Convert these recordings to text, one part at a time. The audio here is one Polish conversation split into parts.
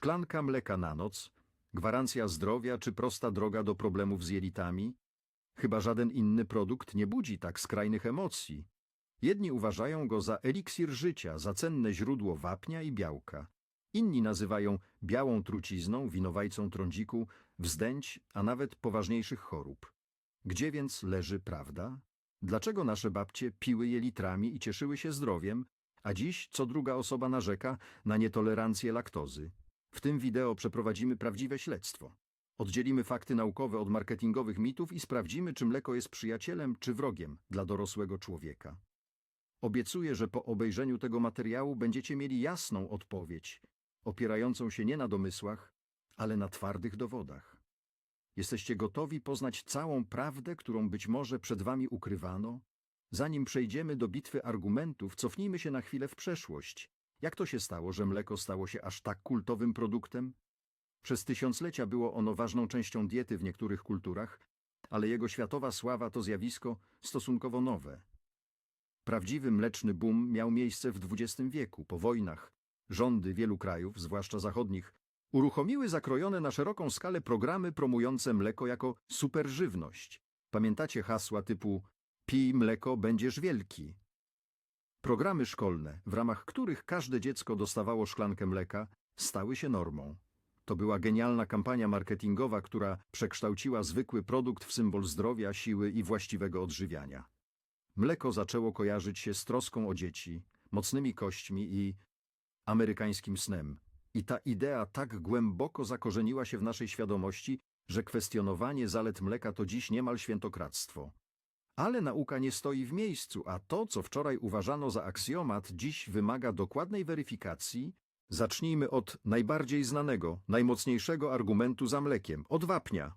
Szklanka mleka na noc, gwarancja zdrowia czy prosta droga do problemów z jelitami? Chyba żaden inny produkt nie budzi tak skrajnych emocji. Jedni uważają go za eliksir życia, za cenne źródło wapnia i białka. Inni nazywają białą trucizną, winowajcą trądziku, wzdęć, a nawet poważniejszych chorób. Gdzie więc leży prawda? Dlaczego nasze babcie piły je litrami i cieszyły się zdrowiem, a dziś co druga osoba narzeka na nietolerancję laktozy? W tym wideo przeprowadzimy prawdziwe śledztwo. Oddzielimy fakty naukowe od marketingowych mitów i sprawdzimy, czy mleko jest przyjacielem czy wrogiem dla dorosłego człowieka. Obiecuję, że po obejrzeniu tego materiału będziecie mieli jasną odpowiedź, opierającą się nie na domysłach, ale na twardych dowodach. Jesteście gotowi poznać całą prawdę, którą być może przed wami ukrywano? Zanim przejdziemy do bitwy argumentów, cofnijmy się na chwilę w przeszłość. Jak to się stało, że mleko stało się aż tak kultowym produktem? Przez tysiąclecia było ono ważną częścią diety w niektórych kulturach, ale jego światowa sława to zjawisko stosunkowo nowe. Prawdziwy mleczny boom miał miejsce w XX wieku, po wojnach. Rządy wielu krajów, zwłaszcza zachodnich, uruchomiły zakrojone na szeroką skalę programy promujące mleko jako superżywność. Pamiętacie hasła typu pij mleko, będziesz wielki. Programy szkolne, w ramach których każde dziecko dostawało szklankę mleka, stały się normą. To była genialna kampania marketingowa, która przekształciła zwykły produkt w symbol zdrowia, siły i właściwego odżywiania. Mleko zaczęło kojarzyć się z troską o dzieci, mocnymi kośćmi i amerykańskim snem. I ta idea tak głęboko zakorzeniła się w naszej świadomości, że kwestionowanie zalet mleka to dziś niemal świętokradztwo. Ale nauka nie stoi w miejscu, a to, co wczoraj uważano za aksjomat, dziś wymaga dokładnej weryfikacji. Zacznijmy od najbardziej znanego, najmocniejszego argumentu za mlekiem, od wapnia.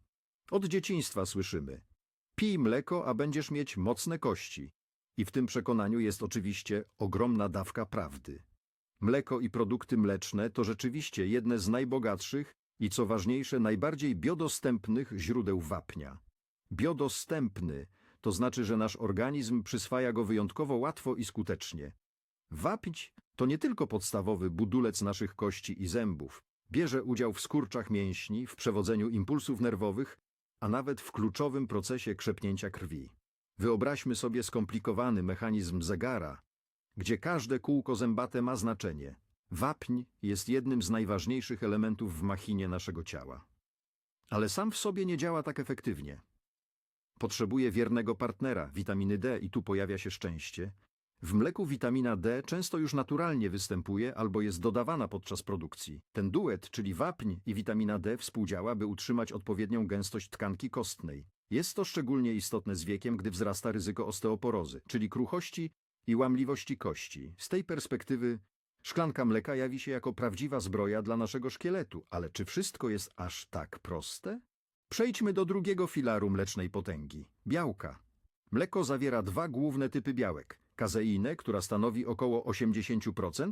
Od dzieciństwa słyszymy. Pij mleko, a będziesz mieć mocne kości. I w tym przekonaniu jest oczywiście ogromna dawka prawdy. Mleko i produkty mleczne to rzeczywiście jedne z najbogatszych i co ważniejsze najbardziej biodostępnych źródeł wapnia. Biodostępny to znaczy, że nasz organizm przyswaja go wyjątkowo łatwo i skutecznie. Wapń to nie tylko podstawowy budulec naszych kości i zębów. Bierze udział w skurczach mięśni, w przewodzeniu impulsów nerwowych, a nawet w kluczowym procesie krzepnięcia krwi. Wyobraźmy sobie skomplikowany mechanizm zegara, gdzie każde kółko zębate ma znaczenie. Wapń jest jednym z najważniejszych elementów w machinie naszego ciała. Ale sam w sobie nie działa tak efektywnie. Potrzebuje wiernego partnera, witaminy D i tu pojawia się szczęście. W mleku witamina D często już naturalnie występuje albo jest dodawana podczas produkcji. Ten duet, czyli wapń i witamina D współdziała, by utrzymać odpowiednią gęstość tkanki kostnej. Jest to szczególnie istotne z wiekiem, gdy wzrasta ryzyko osteoporozy, czyli kruchości i łamliwości kości. Z tej perspektywy szklanka mleka jawi się jako prawdziwa zbroja dla naszego szkieletu, ale czy wszystko jest aż tak proste? Przejdźmy do drugiego filaru mlecznej potęgi białka. Mleko zawiera dwa główne typy białek: kazeinę, która stanowi około 80%,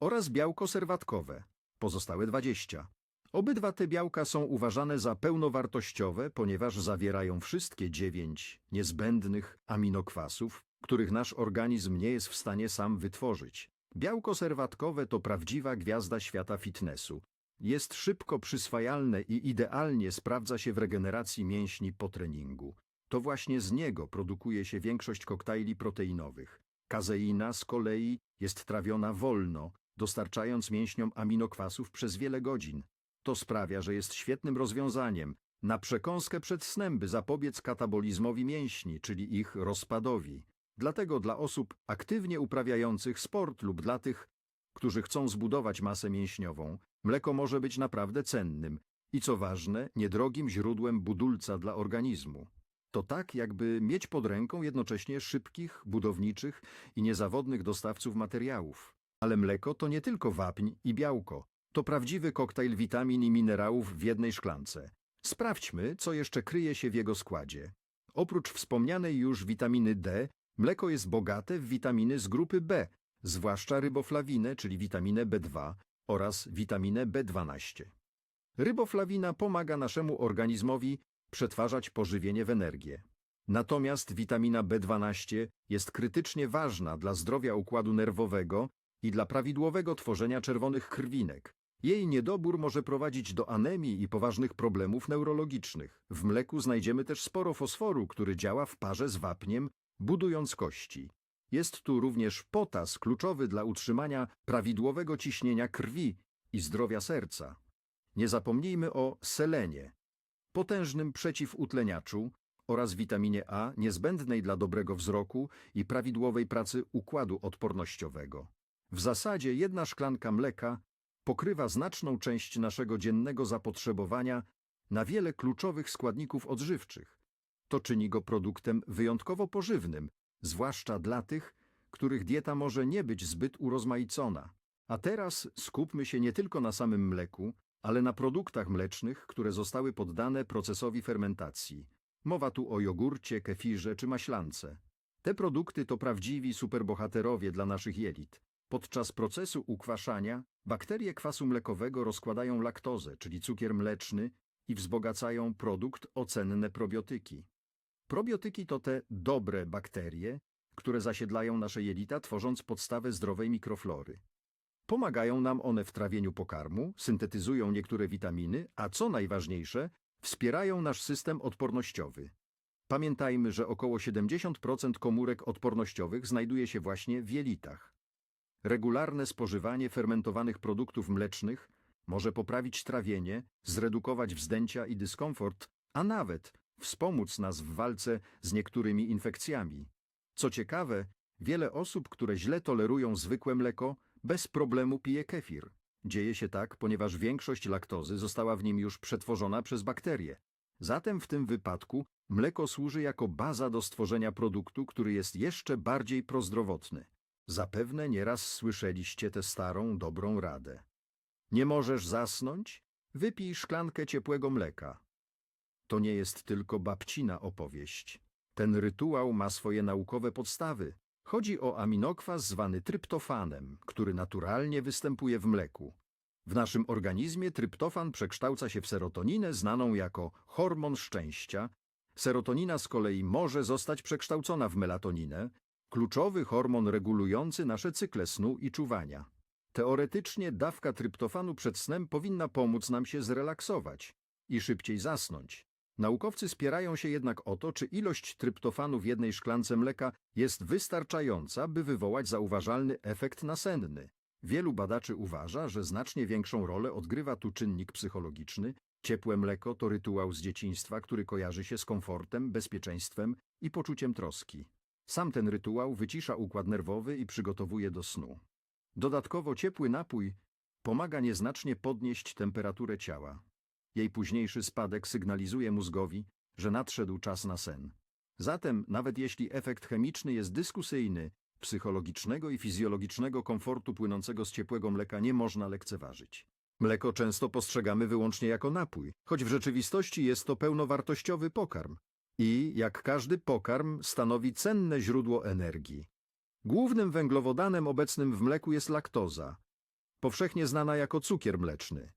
oraz białko serwatkowe, pozostałe 20%. Obydwa te białka są uważane za pełnowartościowe, ponieważ zawierają wszystkie dziewięć niezbędnych aminokwasów, których nasz organizm nie jest w stanie sam wytworzyć. Białko serwatkowe to prawdziwa gwiazda świata fitnessu. Jest szybko przyswajalne i idealnie sprawdza się w regeneracji mięśni po treningu. To właśnie z niego produkuje się większość koktajli proteinowych. Kazeina z kolei jest trawiona wolno, dostarczając mięśniom aminokwasów przez wiele godzin. To sprawia, że jest świetnym rozwiązaniem na przekąskę przed snem, by zapobiec katabolizmowi mięśni, czyli ich rozpadowi. Dlatego dla osób aktywnie uprawiających sport lub dla tych, którzy chcą zbudować masę mięśniową, mleko może być naprawdę cennym i co ważne, niedrogim źródłem budulca dla organizmu. To tak, jakby mieć pod ręką jednocześnie szybkich, budowniczych i niezawodnych dostawców materiałów. Ale mleko to nie tylko wapń i białko. To prawdziwy koktajl witamin i minerałów w jednej szklance. Sprawdźmy, co jeszcze kryje się w jego składzie. Oprócz wspomnianej już witaminy D, mleko jest bogate w witaminy z grupy B, zwłaszcza ryboflawinę, czyli witaminę B2 oraz witaminę B12. Ryboflawina pomaga naszemu organizmowi przetwarzać pożywienie w energię. Natomiast witamina B12 jest krytycznie ważna dla zdrowia układu nerwowego i dla prawidłowego tworzenia czerwonych krwinek. Jej niedobór może prowadzić do anemii i poważnych problemów neurologicznych. W mleku znajdziemy też sporo fosforu, który działa w parze z wapniem, budując kości. Jest tu również potas, kluczowy dla utrzymania prawidłowego ciśnienia krwi i zdrowia serca. Nie zapomnijmy o selenie, potężnym przeciwutleniaczu oraz witaminie A, niezbędnej dla dobrego wzroku i prawidłowej pracy układu odpornościowego. W zasadzie jedna szklanka mleka pokrywa znaczną część naszego dziennego zapotrzebowania na wiele kluczowych składników odżywczych. To czyni go produktem wyjątkowo pożywnym, zwłaszcza dla tych, których dieta może nie być zbyt urozmaicona. A teraz skupmy się nie tylko na samym mleku, ale na produktach mlecznych, które zostały poddane procesowi fermentacji. Mowa tu o jogurcie, kefirze czy maślance. Te produkty to prawdziwi superbohaterowie dla naszych jelit. Podczas procesu ukwaszania bakterie kwasu mlekowego rozkładają laktozę, czyli cukier mleczny i wzbogacają produkt o cenne probiotyki. Probiotyki to te dobre bakterie, które zasiedlają nasze jelita, tworząc podstawę zdrowej mikroflory. Pomagają nam one w trawieniu pokarmu, syntetyzują niektóre witaminy, a co najważniejsze, wspierają nasz system odpornościowy. Pamiętajmy, że około 70% komórek odpornościowych znajduje się właśnie w jelitach. Regularne spożywanie fermentowanych produktów mlecznych może poprawić trawienie, zredukować wzdęcia i dyskomfort, a nawet wspomóc nas w walce z niektórymi infekcjami. Co ciekawe, wiele osób, które źle tolerują zwykłe mleko, bez problemu pije kefir. Dzieje się tak, ponieważ większość laktozy została w nim już przetworzona przez bakterie. Zatem w tym wypadku mleko służy jako baza do stworzenia produktu, który jest jeszcze bardziej prozdrowotny. Zapewne nieraz słyszeliście tę starą, dobrą radę. Nie możesz zasnąć? Wypij szklankę ciepłego mleka. To nie jest tylko babcina opowieść. Ten rytuał ma swoje naukowe podstawy. Chodzi o aminokwas zwany tryptofanem, który naturalnie występuje w mleku. W naszym organizmie tryptofan przekształca się w serotoninę znaną jako hormon szczęścia. Serotonina z kolei może zostać przekształcona w melatoninę, kluczowy hormon regulujący nasze cykle snu i czuwania. Teoretycznie dawka tryptofanu przed snem powinna pomóc nam się zrelaksować i szybciej zasnąć. Naukowcy spierają się jednak o to, czy ilość tryptofanu w jednej szklance mleka jest wystarczająca, by wywołać zauważalny efekt nasenny. Wielu badaczy uważa, że znacznie większą rolę odgrywa tu czynnik psychologiczny. Ciepłe mleko to rytuał z dzieciństwa, który kojarzy się z komfortem, bezpieczeństwem i poczuciem troski. Sam ten rytuał wycisza układ nerwowy i przygotowuje do snu. Dodatkowo ciepły napój pomaga nieznacznie podnieść temperaturę ciała. Jej późniejszy spadek sygnalizuje mózgowi, że nadszedł czas na sen. Zatem, nawet jeśli efekt chemiczny jest dyskusyjny, psychologicznego i fizjologicznego komfortu płynącego z ciepłego mleka nie można lekceważyć. Mleko często postrzegamy wyłącznie jako napój, choć w rzeczywistości jest to pełnowartościowy pokarm i, jak każdy pokarm, stanowi cenne źródło energii. Głównym węglowodanem obecnym w mleku jest laktoza, powszechnie znana jako cukier mleczny.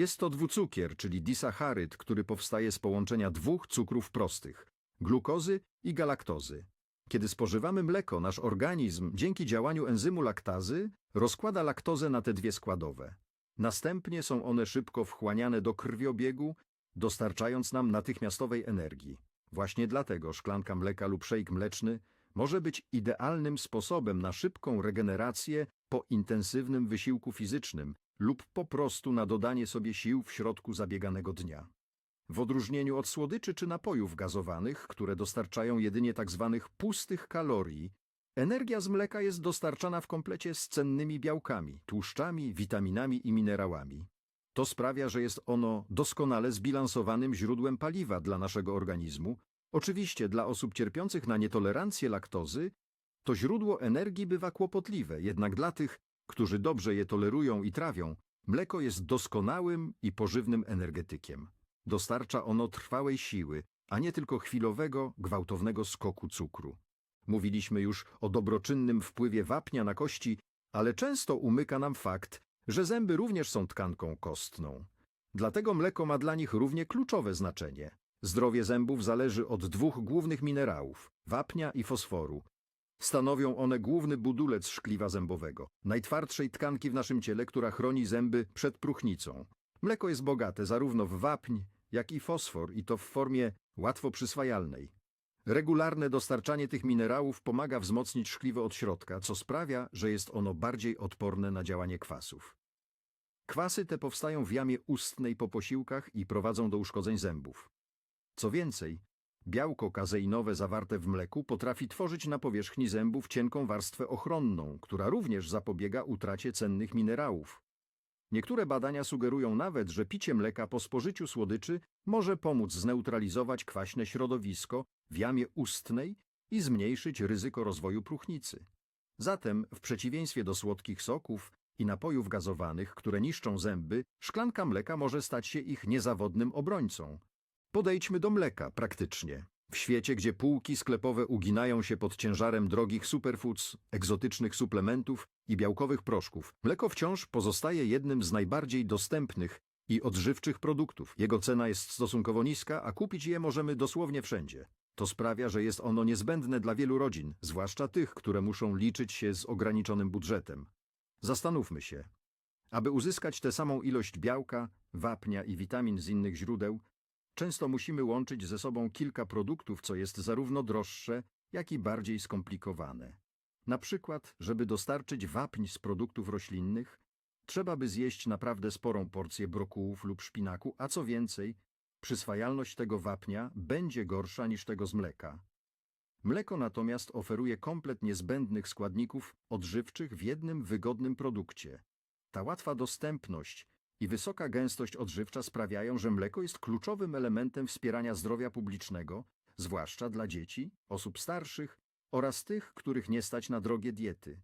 Jest to dwucukier, czyli disacharyd, który powstaje z połączenia dwóch cukrów prostych glukozy i galaktozy. Kiedy spożywamy mleko, nasz organizm dzięki działaniu enzymu laktazy rozkłada laktozę na te dwie składowe. Następnie są one szybko wchłaniane do krwiobiegu, dostarczając nam natychmiastowej energii. Właśnie dlatego szklanka mleka lub szejk mleczny może być idealnym sposobem na szybką regenerację po intensywnym wysiłku fizycznym lub po prostu na dodanie sobie sił w środku zabieganego dnia. W odróżnieniu od słodyczy czy napojów gazowanych, które dostarczają jedynie tzw. pustych kalorii, energia z mleka jest dostarczana w komplecie z cennymi białkami, tłuszczami, witaminami i minerałami. To sprawia, że jest ono doskonale zbilansowanym źródłem paliwa dla naszego organizmu. Oczywiście dla osób cierpiących na nietolerancję laktozy to źródło energii bywa kłopotliwe, jednak dla tych, którzy dobrze je tolerują i trawią, mleko jest doskonałym i pożywnym energetykiem. Dostarcza ono trwałej siły, a nie tylko chwilowego, gwałtownego skoku cukru. Mówiliśmy już o dobroczynnym wpływie wapnia na kości, ale często umyka nam fakt, że zęby również są tkanką kostną. Dlatego mleko ma dla nich równie kluczowe znaczenie. Zdrowie zębów zależy od dwóch głównych minerałów wapnia i fosforu. Stanowią one główny budulec szkliwa zębowego, najtwardszej tkanki w naszym ciele, która chroni zęby przed próchnicą. Mleko jest bogate zarówno w wapń, jak i fosfor i to w formie łatwo przyswajalnej. Regularne dostarczanie tych minerałów pomaga wzmocnić szkliwo od środka, co sprawia, że jest ono bardziej odporne na działanie kwasów. Kwasy te powstają w jamie ustnej po posiłkach i prowadzą do uszkodzeń zębów. Co więcej, białko kazeinowe zawarte w mleku potrafi tworzyć na powierzchni zębów cienką warstwę ochronną, która również zapobiega utracie cennych minerałów. Niektóre badania sugerują nawet, że picie mleka po spożyciu słodyczy może pomóc zneutralizować kwaśne środowisko w jamie ustnej i zmniejszyć ryzyko rozwoju próchnicy. Zatem, w przeciwieństwie do słodkich soków i napojów gazowanych, które niszczą zęby, szklanka mleka może stać się ich niezawodnym obrońcą. Podejdźmy do mleka praktycznie. W świecie, gdzie półki sklepowe uginają się pod ciężarem drogich superfoods, egzotycznych suplementów i białkowych proszków, mleko wciąż pozostaje jednym z najbardziej dostępnych i odżywczych produktów. Jego cena jest stosunkowo niska, a kupić je możemy dosłownie wszędzie. To sprawia, że jest ono niezbędne dla wielu rodzin, zwłaszcza tych, które muszą liczyć się z ograniczonym budżetem. Zastanówmy się. Aby uzyskać tę samą ilość białka, wapnia i witamin z innych źródeł, często musimy łączyć ze sobą kilka produktów, co jest zarówno droższe, jak i bardziej skomplikowane. Na przykład, żeby dostarczyć wapń z produktów roślinnych, trzeba by zjeść naprawdę sporą porcję brokułów lub szpinaku, a co więcej, przyswajalność tego wapnia będzie gorsza niż tego z mleka. Mleko natomiast oferuje komplet niezbędnych składników odżywczych w jednym wygodnym produkcie. Ta łatwa dostępność i wysoka gęstość odżywcza sprawiają, że mleko jest kluczowym elementem wspierania zdrowia publicznego, zwłaszcza dla dzieci, osób starszych oraz tych, których nie stać na drogie diety.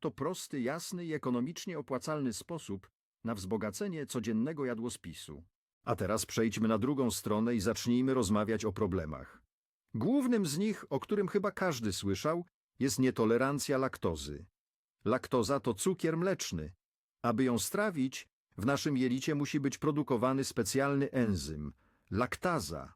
To prosty, jasny i ekonomicznie opłacalny sposób na wzbogacenie codziennego jadłospisu. A teraz przejdźmy na drugą stronę i zacznijmy rozmawiać o problemach. Głównym z nich, o którym chyba każdy słyszał, jest nietolerancja laktozy. Laktoza to cukier mleczny. Aby ją strawić, w naszym jelicie musi być produkowany specjalny enzym laktaza.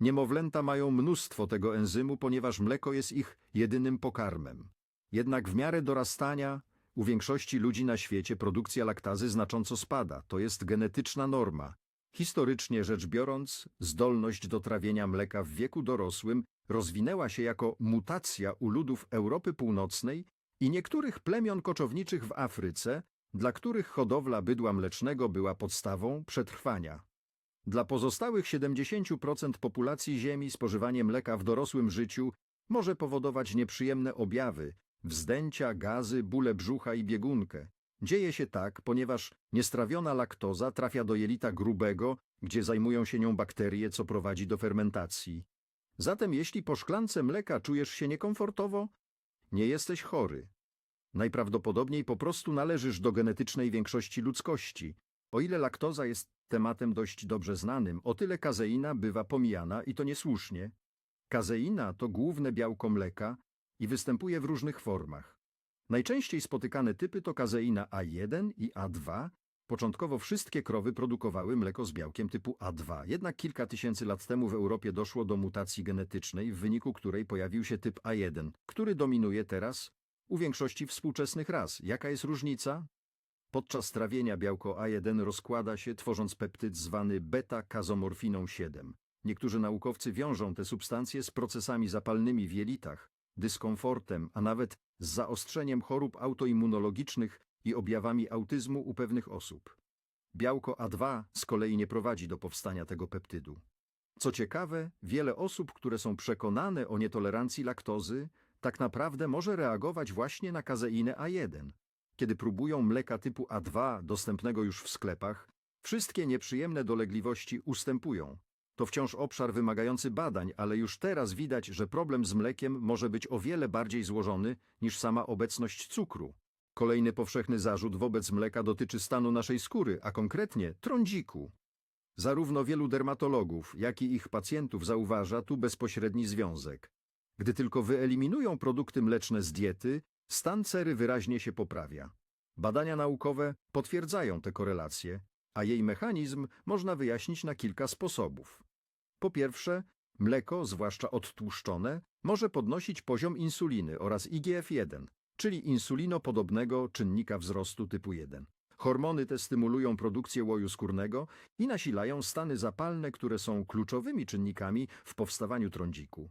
Niemowlęta mają mnóstwo tego enzymu, ponieważ mleko jest ich jedynym pokarmem. Jednak w miarę dorastania u większości ludzi na świecie produkcja laktazy znacząco spada. To jest genetyczna norma. Historycznie rzecz biorąc, zdolność do trawienia mleka w wieku dorosłym rozwinęła się jako mutacja u ludów Europy Północnej i niektórych plemion koczowniczych w Afryce, dla których hodowla bydła mlecznego była podstawą przetrwania. Dla pozostałych 70% populacji Ziemi spożywanie mleka w dorosłym życiu może powodować nieprzyjemne objawy, wzdęcia, gazy, bóle brzucha i biegunkę. Dzieje się tak, ponieważ niestrawiona laktoza trafia do jelita grubego, gdzie zajmują się nią bakterie, co prowadzi do fermentacji. Zatem jeśli po szklance mleka czujesz się niekomfortowo, nie jesteś chory. Najprawdopodobniej po prostu należysz do genetycznej większości ludzkości. O ile laktoza jest tematem dość dobrze znanym, o tyle kazeina bywa pomijana i to niesłusznie. Kazeina to główne białko mleka i występuje w różnych formach. Najczęściej spotykane typy to kazeina A1 i A2. Początkowo wszystkie krowy produkowały mleko z białkiem typu A2, jednak kilka tysięcy lat temu w Europie doszło do mutacji genetycznej, w wyniku której pojawił się typ A1, który dominuje teraz u większości współczesnych ras. Jaka jest różnica? Podczas trawienia białko A1 rozkłada się, tworząc peptyd zwany beta-kazomorfiną 7. Niektórzy naukowcy wiążą te substancje z procesami zapalnymi w jelitach, dyskomfortem, a nawet z zaostrzeniem chorób autoimmunologicznych i objawami autyzmu u pewnych osób. Białko A2 z kolei nie prowadzi do powstania tego peptydu. Co ciekawe, wiele osób, które są przekonane o nietolerancji laktozy, tak naprawdę może reagować właśnie na kazeinę A1. Kiedy próbują mleka typu A2 dostępnego już w sklepach, wszystkie nieprzyjemne dolegliwości ustępują. To wciąż obszar wymagający badań, ale już teraz widać, że problem z mlekiem może być o wiele bardziej złożony niż sama obecność cukru. Kolejny powszechny zarzut wobec mleka dotyczy stanu naszej skóry, a konkretnie trądziku. Zarówno wielu dermatologów, jak i ich pacjentów zauważa tu bezpośredni związek. Gdy tylko wyeliminują produkty mleczne z diety, stan cery wyraźnie się poprawia. Badania naukowe potwierdzają te korelacje, a jej mechanizm można wyjaśnić na kilka sposobów. Po pierwsze, Mleko, zwłaszcza odtłuszczone, może podnosić poziom insuliny oraz IGF-1, czyli insulinopodobnego czynnika wzrostu typu 1. Hormony te stymulują produkcję łoju skórnego i nasilają stany zapalne, które są kluczowymi czynnikami w powstawaniu trądziku.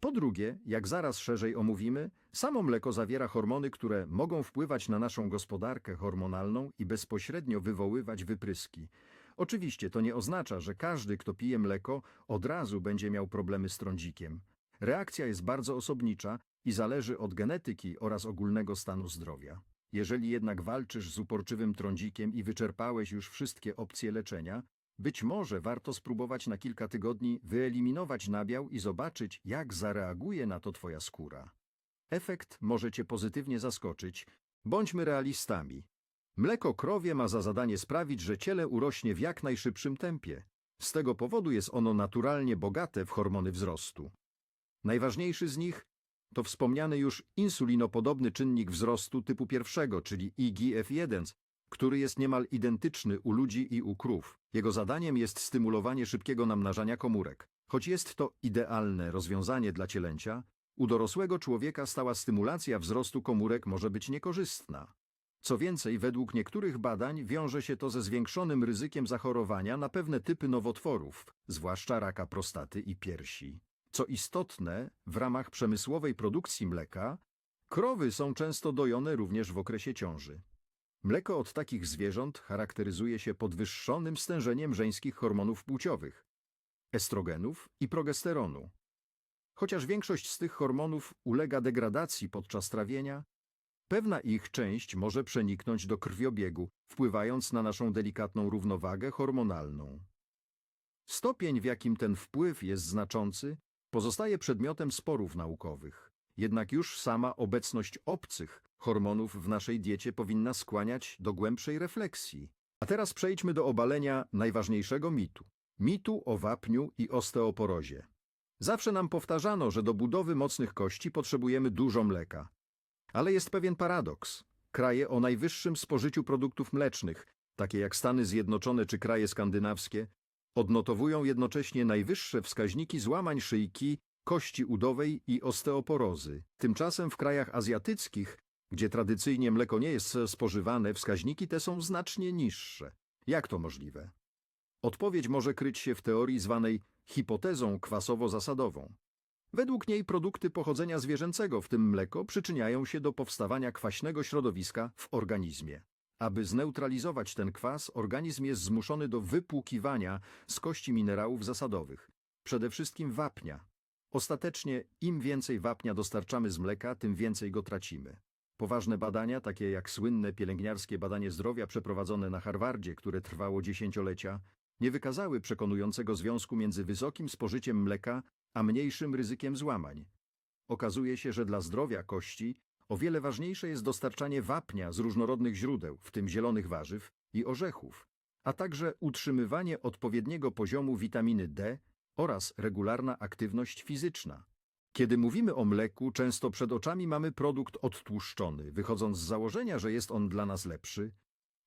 Po drugie, jak zaraz szerzej omówimy, samo mleko zawiera hormony, które mogą wpływać na naszą gospodarkę hormonalną i bezpośrednio wywoływać wypryski. Oczywiście to nie oznacza, że każdy, kto pije mleko, od razu będzie miał problemy z trądzikiem. Reakcja jest bardzo osobnicza i zależy od genetyki oraz ogólnego stanu zdrowia. Jeżeli jednak walczysz z uporczywym trądzikiem i wyczerpałeś już wszystkie opcje leczenia, być może warto spróbować na kilka tygodni wyeliminować nabiał i zobaczyć, jak zareaguje na to twoja skóra. Efekt może cię pozytywnie zaskoczyć. Bądźmy realistami. Mleko krowie ma za zadanie sprawić, że ciele urośnie w jak najszybszym tempie. Z tego powodu jest ono naturalnie bogate w hormony wzrostu. Najważniejszy z nich to wspomniany już insulinopodobny czynnik wzrostu typu pierwszego, czyli IGF-1, który jest niemal identyczny u ludzi i u krów. Jego zadaniem jest stymulowanie szybkiego namnażania komórek. Choć jest to idealne rozwiązanie dla cielęcia, u dorosłego człowieka stała stymulacja wzrostu komórek może być niekorzystna. Co więcej, według niektórych badań wiąże się to ze zwiększonym ryzykiem zachorowania na pewne typy nowotworów, zwłaszcza raka prostaty i piersi. Co istotne, w ramach przemysłowej produkcji mleka, krowy są często dojone również w okresie ciąży. Mleko od takich zwierząt charakteryzuje się podwyższonym stężeniem żeńskich hormonów płciowych, estrogenów i progesteronu. Chociaż większość z tych hormonów ulega degradacji podczas trawienia, pewna ich część może przeniknąć do krwiobiegu, wpływając na naszą delikatną równowagę hormonalną. Stopień, w jakim ten wpływ jest znaczący, pozostaje przedmiotem sporów naukowych. Jednak już sama obecność obcych hormonów w naszej diecie powinna skłaniać do głębszej refleksji. A teraz przejdźmy do obalenia najważniejszego mitu. Mitu o wapniu i osteoporozie. Zawsze nam powtarzano, że do budowy mocnych kości potrzebujemy dużo mleka. Ale jest pewien paradoks. Kraje o najwyższym spożyciu produktów mlecznych, takie jak Stany Zjednoczone czy kraje skandynawskie, odnotowują jednocześnie najwyższe wskaźniki złamań szyjki, kości udowej i osteoporozy. Tymczasem w krajach azjatyckich, gdzie tradycyjnie mleko nie jest spożywane, wskaźniki te są znacznie niższe. Jak to możliwe? Odpowiedź może kryć się w teorii zwanej hipotezą kwasowo-zasadową. Według niej produkty pochodzenia zwierzęcego, w tym mleko, przyczyniają się do powstawania kwaśnego środowiska w organizmie. Aby zneutralizować ten kwas, organizm jest zmuszony do wypłukiwania z kości minerałów zasadowych, przede wszystkim wapnia. Ostatecznie im więcej wapnia dostarczamy z mleka, tym więcej go tracimy. Poważne badania, takie jak słynne pielęgniarskie badanie zdrowia przeprowadzone na Harvardzie, które trwało dziesięciolecia, nie wykazały przekonującego związku między wysokim spożyciem mleka a mniejszym ryzykiem złamań. Okazuje się, że dla zdrowia kości o wiele ważniejsze jest dostarczanie wapnia z różnorodnych źródeł, w tym zielonych warzyw i orzechów, a także utrzymywanie odpowiedniego poziomu witaminy D oraz regularna aktywność fizyczna. Kiedy mówimy o mleku, często przed oczami mamy produkt odtłuszczony, wychodząc z założenia, że jest on dla nas lepszy,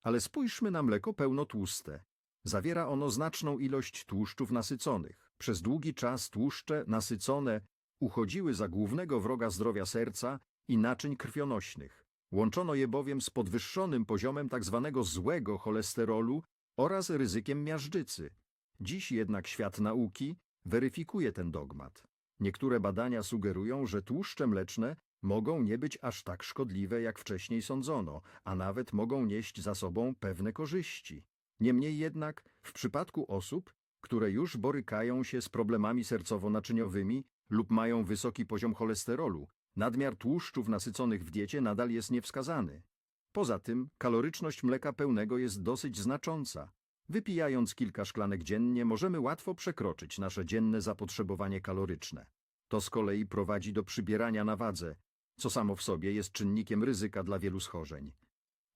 ale spójrzmy na mleko pełnotłuste. Zawiera ono znaczną ilość tłuszczów nasyconych. Przez długi czas tłuszcze nasycone uchodziły za głównego wroga zdrowia serca i naczyń krwionośnych. Łączono je bowiem z podwyższonym poziomem tzw. złego cholesterolu oraz ryzykiem miażdżycy. Dziś jednak świat nauki weryfikuje ten dogmat. Niektóre badania sugerują, że tłuszcze mleczne mogą nie być aż tak szkodliwe, jak wcześniej sądzono, a nawet mogą nieść za sobą pewne korzyści. Niemniej jednak, w przypadku osób, które już borykają się z problemami sercowo-naczyniowymi lub mają wysoki poziom cholesterolu, nadmiar tłuszczów nasyconych w diecie nadal jest niewskazany. Poza tym, kaloryczność mleka pełnego jest dosyć znacząca. Wypijając kilka szklanek dziennie, możemy łatwo przekroczyć nasze dzienne zapotrzebowanie kaloryczne. To z kolei prowadzi do przybierania na wadze, co samo w sobie jest czynnikiem ryzyka dla wielu schorzeń.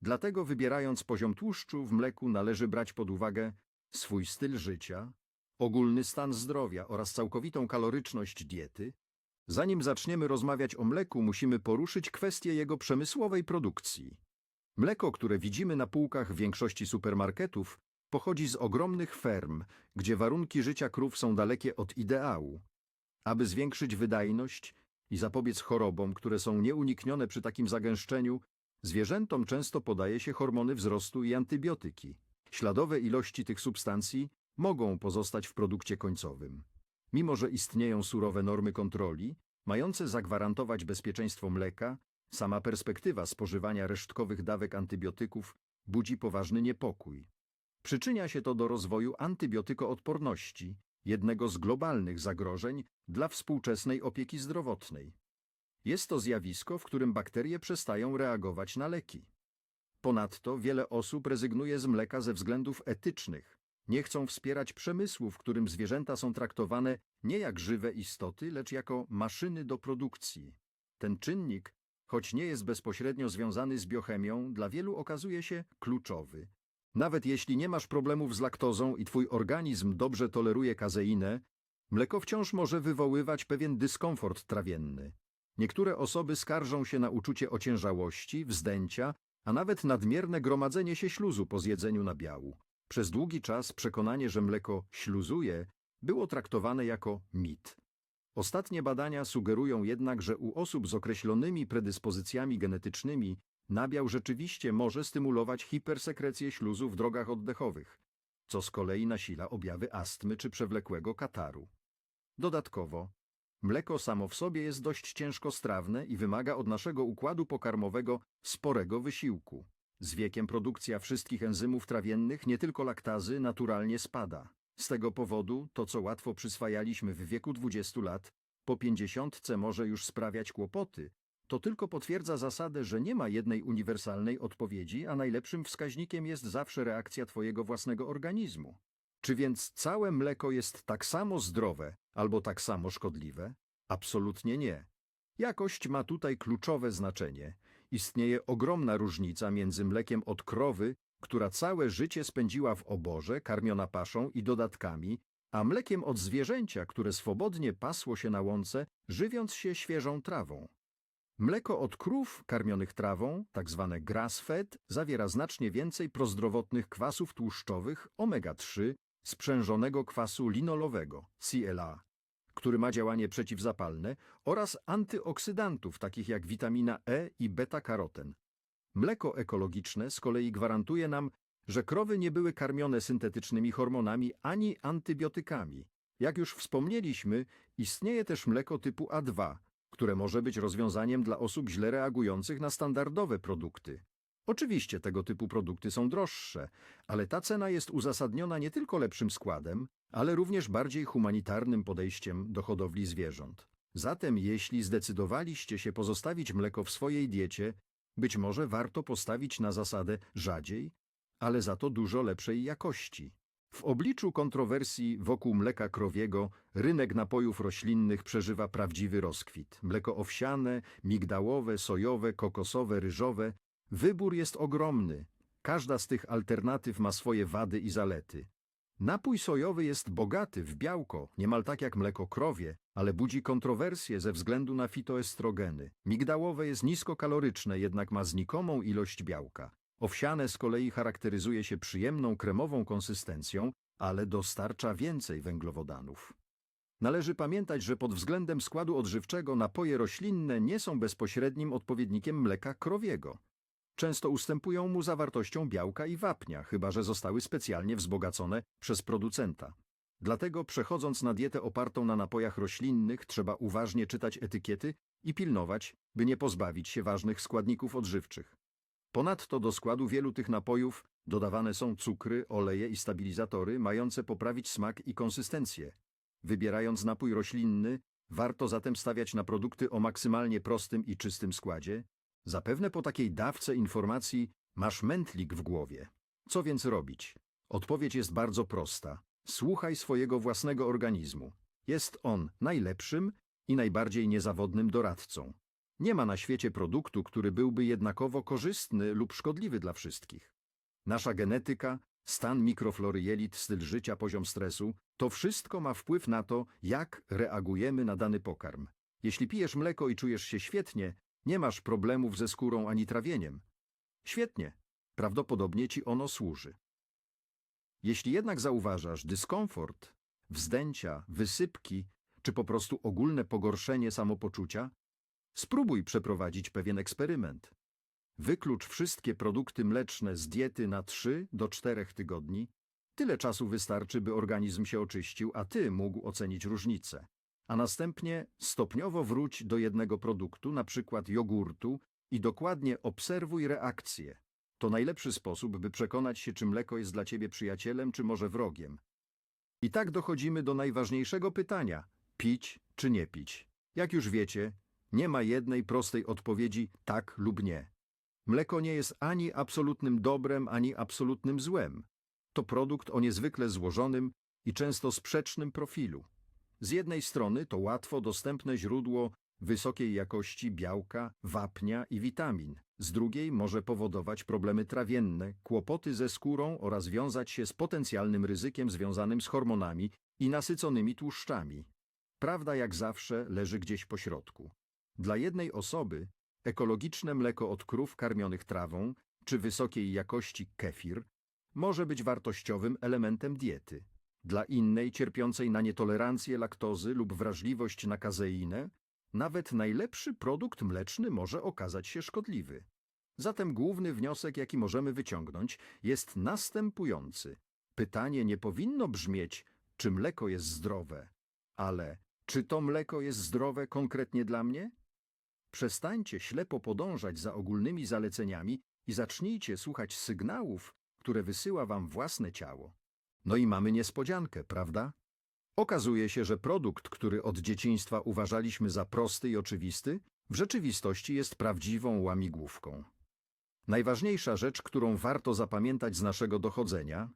Dlatego wybierając poziom tłuszczu w mleku należy brać pod uwagę swój styl życia, ogólny stan zdrowia oraz całkowitą kaloryczność diety. Zanim zaczniemy rozmawiać o mleku, musimy poruszyć kwestię jego przemysłowej produkcji. Mleko, które widzimy na półkach większości supermarketów, pochodzi z ogromnych ferm, gdzie warunki życia krów są dalekie od ideału. Aby zwiększyć wydajność i zapobiec chorobom, które są nieuniknione przy takim zagęszczeniu, zwierzętom często podaje się hormony wzrostu i antybiotyki. Śladowe ilości tych substancji mogą pozostać w produkcie końcowym. Mimo, że istnieją surowe normy kontroli, mające zagwarantować bezpieczeństwo mleka, sama perspektywa spożywania resztkowych dawek antybiotyków budzi poważny niepokój. Przyczynia się to do rozwoju antybiotykoodporności, jednego z globalnych zagrożeń dla współczesnej opieki zdrowotnej. Jest to zjawisko, w którym bakterie przestają reagować na leki. Ponadto wiele osób rezygnuje z mleka ze względów etycznych. Nie chcą wspierać przemysłu, w którym zwierzęta są traktowane nie jak żywe istoty, lecz jako maszyny do produkcji. Ten czynnik, choć nie jest bezpośrednio związany z biochemią, dla wielu okazuje się kluczowy. Nawet jeśli nie masz problemów z laktozą i twój organizm dobrze toleruje kazeinę, mleko wciąż może wywoływać pewien dyskomfort trawienny. Niektóre osoby skarżą się na uczucie ociężałości, wzdęcia, a nawet nadmierne gromadzenie się śluzu po zjedzeniu nabiału. Przez długi czas przekonanie, że mleko śluzuje, było traktowane jako mit. Ostatnie badania sugerują jednak, że u osób z określonymi predyspozycjami genetycznymi nabiał rzeczywiście może stymulować hipersekrecję śluzu w drogach oddechowych, co z kolei nasila objawy astmy czy przewlekłego kataru. Dodatkowo, mleko samo w sobie jest dość ciężkostrawne i wymaga od naszego układu pokarmowego sporego wysiłku. Z wiekiem produkcja wszystkich enzymów trawiennych, nie tylko laktazy, naturalnie spada. Z tego powodu to, co łatwo przyswajaliśmy w wieku 20 lat, po pięćdziesiątce może już sprawiać kłopoty, to tylko potwierdza zasadę, że nie ma jednej uniwersalnej odpowiedzi, a najlepszym wskaźnikiem jest zawsze reakcja Twojego własnego organizmu. Czy więc całe mleko jest tak samo zdrowe albo tak samo szkodliwe? Absolutnie nie. Jakość ma tutaj kluczowe znaczenie. Istnieje ogromna różnica między mlekiem od krowy, która całe życie spędziła w oborze, karmiona paszą i dodatkami, a mlekiem od zwierzęcia, które swobodnie pasło się na łące, żywiąc się świeżą trawą. Mleko od krów karmionych trawą, tak zwane grass-fed, zawiera znacznie więcej prozdrowotnych kwasów tłuszczowych omega-3 sprzężonego kwasu linolowego, CLA, który ma działanie przeciwzapalne oraz antyoksydantów takich jak witamina E i beta-karoten. Mleko ekologiczne z kolei gwarantuje nam, że krowy nie były karmione syntetycznymi hormonami ani antybiotykami. Jak już wspomnieliśmy, istnieje też mleko typu A2, które może być rozwiązaniem dla osób źle reagujących na standardowe produkty. Oczywiście tego typu produkty są droższe, ale ta cena jest uzasadniona nie tylko lepszym składem, ale również bardziej humanitarnym podejściem do hodowli zwierząt. Zatem jeśli zdecydowaliście się pozostawić mleko w swojej diecie, być może warto postawić na zasadę rzadziej, ale za to dużo lepszej jakości. W obliczu kontrowersji wokół mleka krowiego rynek napojów roślinnych przeżywa prawdziwy rozkwit. Mleko owsiane, migdałowe, sojowe, kokosowe, ryżowe. Wybór jest ogromny. Każda z tych alternatyw ma swoje wady i zalety. Napój sojowy jest bogaty w białko, niemal tak jak mleko krowie, ale budzi kontrowersje ze względu na fitoestrogeny. Migdałowe jest niskokaloryczne, jednak ma znikomą ilość białka. Owsiane z kolei charakteryzuje się przyjemną kremową konsystencją, ale dostarcza więcej węglowodanów. Należy pamiętać, że pod względem składu odżywczego napoje roślinne nie są bezpośrednim odpowiednikiem mleka krowiego. Często ustępują mu zawartością białka i wapnia, chyba że zostały specjalnie wzbogacone przez producenta. Dlatego przechodząc na dietę opartą na napojach roślinnych, trzeba uważnie czytać etykiety i pilnować, by nie pozbawić się ważnych składników odżywczych. Ponadto do składu wielu tych napojów dodawane są cukry, oleje i stabilizatory mające poprawić smak i konsystencję. Wybierając napój roślinny, warto zatem stawiać na produkty o maksymalnie prostym i czystym składzie. Zapewne po takiej dawce informacji masz mętlik w głowie. Co więc robić? Odpowiedź jest bardzo prosta. Słuchaj swojego własnego organizmu. Jest on najlepszym i najbardziej niezawodnym doradcą. Nie ma na świecie produktu, który byłby jednakowo korzystny lub szkodliwy dla wszystkich. Nasza genetyka, stan mikroflory jelit, styl życia, poziom stresu to wszystko ma wpływ na to, jak reagujemy na dany pokarm. Jeśli pijesz mleko i czujesz się świetnie, nie masz problemów ze skórą ani trawieniem. Świetnie, prawdopodobnie ci ono służy. Jeśli jednak zauważasz dyskomfort, wzdęcia, wysypki, czy po prostu ogólne pogorszenie samopoczucia? Spróbuj przeprowadzić pewien eksperyment. Wyklucz wszystkie produkty mleczne z diety na 3 do 4 tygodni. Tyle czasu wystarczy, by organizm się oczyścił, a ty mógł ocenić różnicę. A następnie stopniowo wróć do jednego produktu, na przykład jogurtu, i dokładnie obserwuj reakcję. To najlepszy sposób, by przekonać się, czy mleko jest dla ciebie przyjacielem, czy może wrogiem. I tak dochodzimy do najważniejszego pytania: pić czy nie pić? Jak już wiecie, nie ma jednej prostej odpowiedzi tak lub nie. Mleko nie jest ani absolutnym dobrem, ani absolutnym złem. To produkt o niezwykle złożonym i często sprzecznym profilu. Z jednej strony to łatwo dostępne źródło wysokiej jakości białka, wapnia i witamin. Z drugiej może powodować problemy trawienne, kłopoty ze skórą oraz wiązać się z potencjalnym ryzykiem związanym z hormonami i nasyconymi tłuszczami. Prawda jak zawsze leży gdzieś po środku. Dla jednej osoby ekologiczne mleko od krów karmionych trawą czy wysokiej jakości kefir może być wartościowym elementem diety. Dla innej cierpiącej na nietolerancję laktozy lub wrażliwość na kazeinę nawet najlepszy produkt mleczny może okazać się szkodliwy. Zatem główny wniosek, jaki możemy wyciągnąć, jest następujący. Pytanie nie powinno brzmieć, czy mleko jest zdrowe, ale czy to mleko jest zdrowe konkretnie dla mnie? Przestańcie ślepo podążać za ogólnymi zaleceniami i zacznijcie słuchać sygnałów, które wysyła wam własne ciało. No i mamy niespodziankę, prawda? Okazuje się, że produkt, który od dzieciństwa uważaliśmy za prosty i oczywisty, w rzeczywistości jest prawdziwą łamigłówką. Najważniejsza rzecz, którą warto zapamiętać z naszego dochodzenia,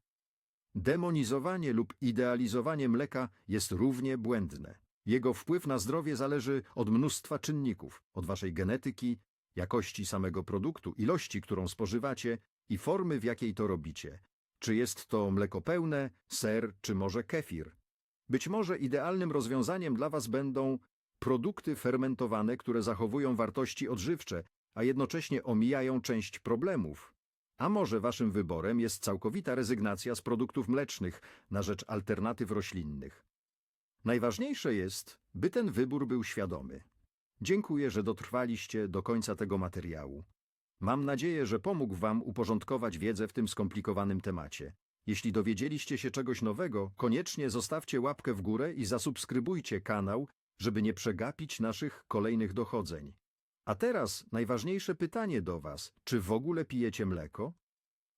demonizowanie lub idealizowanie mleka jest równie błędne. Jego wpływ na zdrowie zależy od mnóstwa czynników, od waszej genetyki, jakości samego produktu, ilości, którą spożywacie i formy, w jakiej to robicie. Czy jest to mleko pełne, ser, czy może kefir. Być może idealnym rozwiązaniem dla Was będą produkty fermentowane, które zachowują wartości odżywcze, a jednocześnie omijają część problemów. A może Waszym wyborem jest całkowita rezygnacja z produktów mlecznych na rzecz alternatyw roślinnych. Najważniejsze jest, by ten wybór był świadomy. Dziękuję, że dotrwaliście do końca tego materiału. Mam nadzieję, że pomógł Wam uporządkować wiedzę w tym skomplikowanym temacie. Jeśli dowiedzieliście się czegoś nowego, koniecznie zostawcie łapkę w górę i zasubskrybujcie kanał, żeby nie przegapić naszych kolejnych dochodzeń. A teraz najważniejsze pytanie do Was: czy w ogóle pijecie mleko?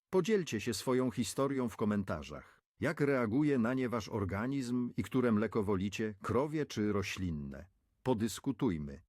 Podzielcie się swoją historią w komentarzach. Jak reaguje na nie Wasz organizm i które mleko wolicie, krowie czy roślinne? Podyskutujmy.